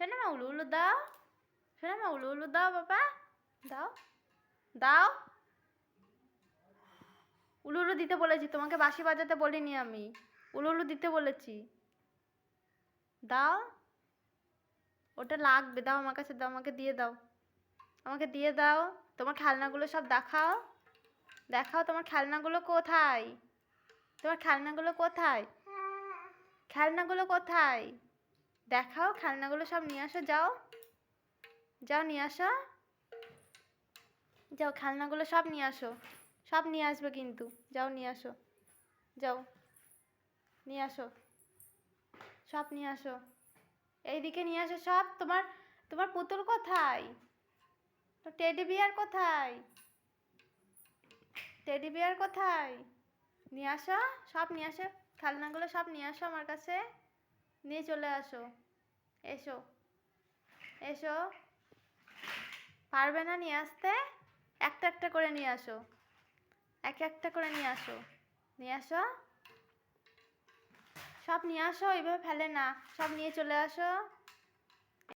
শোনা মা উলু উলু দাও শোনা মা উলু উলু দাও বাবা দাও দাও উলু উলু দিতে বলেছি তোমাকে বাঁশি বাজাতে বলিনি আমি উলু উলু দিতে বলেছি দাও ওটা লাগবে দাও আমার কাছে দাও আমাকে দিয়ে দাও আমাকে দিয়ে দাও তোমার খেলনাগুলো সব দেখাও? দেখাও তোমার খেলনাগুলো কোথায়? তোমার খেলনাগুলো কোথায়? খেলনাগুলো কোথায়? দেখাও, খেলনাগুলো সব নিয়ে আসো, যাও। যাও, নিয়ে আসো। যাও, খেলনাগুলো সব নিয়ে আসো। সব নিয়ে আসবে কিন্তু। যাও, নিয়ে আসো। যাও, নিয়ে আসো। সব নিয়ে আসো। এইদিকে নিয়ে আসো সব। তোমার তোমার পুতুল কোথায়? তো টেডি বিয়ার কোথায়? টেডি বিয়ার কোথায়? নিয়ে আসো, সব নিয়ে আসো। খেলনাগুলো সব নিয়ে আসো আমার কাছে। নিয়ে চলে আসো। এসো। এসো। পারবে না নিয়ে আসতে? একটা একটা করে নিয়ে আসো। এক একটা করে নিয়ে আসো। নিয়ে আসো। সব নিয়ে আসো, এইভাবে ফেলে না। সব নিয়ে চলে আসো।